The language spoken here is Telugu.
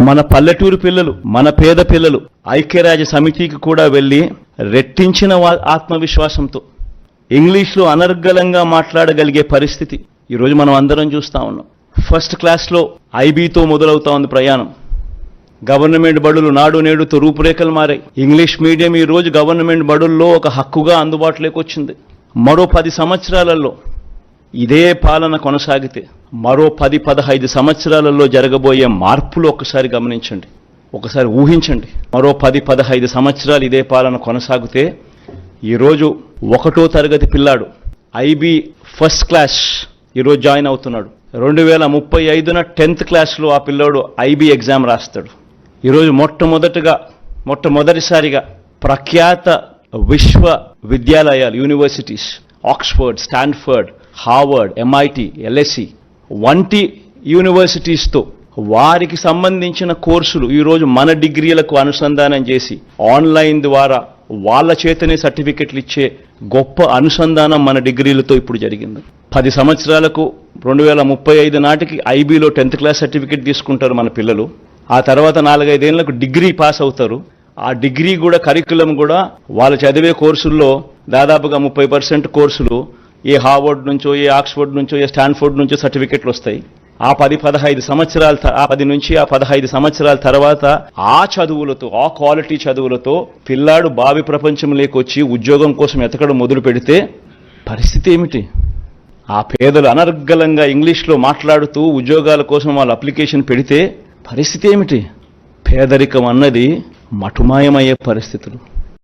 మన పల్లెటూరు పిల్లలు మన పేద పిల్లలు ఐక్యరాజ్య సమితికి కూడా వెళ్ళి రెట్టించిన వా- ఆత్మవిశ్వాసంతో ఇంగ్లీష్లో అనర్గళంగా మాట్లాడగలిగే పరిస్థితి ఈరోజు మనం అందరం చూస్తా ఉన్నాం. ఫస్ట్ క్లాస్లో ఐబీతో మొదలవుతా ఉంది ప్రయాణం. గవర్నమెంట్ బడులు నాడు నేడుతో రూపురేఖలు మారాయి. ఇంగ్లీష్ మీడియం ఈ రోజు గవర్నమెంట్ బడుల్లో ఒక హక్కుగా అందుబాటులోకి వచ్చింది. మరో పది సంవత్సరాలలో ఇదే పాలన కొనసాగితే మరో పది పదహైదు సంవత్సరాలలో జరగబోయే మార్పులు ఒక్కసారి గమనించండి. ఒకసారి ఊహించండి. మరో పది పదహైదు సంవత్సరాలు ఇదే పాలన కొనసాగితే ఈరోజు ఒకటో తరగతి పిల్లాడు ఐబీ ఫస్ట్ క్లాస్ ఈరోజు జాయిన్ అవుతున్నాడు. రెండు వేల ముప్పై ఐదున టెన్త్ క్లాస్లో ఆ పిల్లోడు ఐబీ ఎగ్జామ్ రాస్తాడు. ఈరోజు మొట్టమొదటగా మొట్టమొదటిసారిగా ప్రఖ్యాత విశ్వ విద్యాలయాలు universities Oxford Stanford Harvard MIT LSC వంటి యూనివర్సిటీస్తో వారికి సంబంధించిన కోర్సులు ఈరోజు మన డిగ్రీలకు అనుసంధానం చేసి ఆన్లైన్ ద్వారా వాళ్ళ చేతనే సర్టిఫికెట్లు ఇచ్చే గొప్ప అనుసంధానం మన డిగ్రీలతో ఇప్పుడు జరిగింది. పది సంవత్సరాలకు రెండు వేల ముప్పై ఐదు నాటికి ఐబీలో టెన్త్ క్లాస్ సర్టిఫికెట్ తీసుకుంటారు మన పిల్లలు. ఆ తర్వాత నాలుగైదేళ్ళకు డిగ్రీ పాస్ అవుతారు. ఆ డిగ్రీ కూడా కరికులం కూడా వాళ్ళు చదివే కోర్సుల్లో దాదాపుగా ముప్పై పర్సెంట్ కోర్సులు ఏ హార్వర్డ్ నుంచో ఏ ఆక్స్ఫర్డ్ నుంచో ఏ స్టాన్ఫోర్డ్ నుంచో సర్టిఫికెట్లు వస్తాయి. ఆ పది పదహైదు సంవత్సరాల ఆ పది నుంచి ఆ పదహైదు సంవత్సరాల తర్వాత ఆ చదువులతో ఆ క్వాలిటీ చదువులతో పిల్లాడు భావి ప్రపంచంలోకి వచ్చి ఉద్యోగం కోసం ఎతకడం మొదలు పెడితే పరిస్థితి ఏమిటి? ఆ పేదలు అనర్గళంగా ఇంగ్లీష్లో మాట్లాడుతూ ఉద్యోగాల కోసం వాళ్ళు అప్లికేషన్ పెడితే పరిస్థితి ఏమిటి? పేదరికం అన్నది మటుమాయమయ్యే పరిస్థితులు.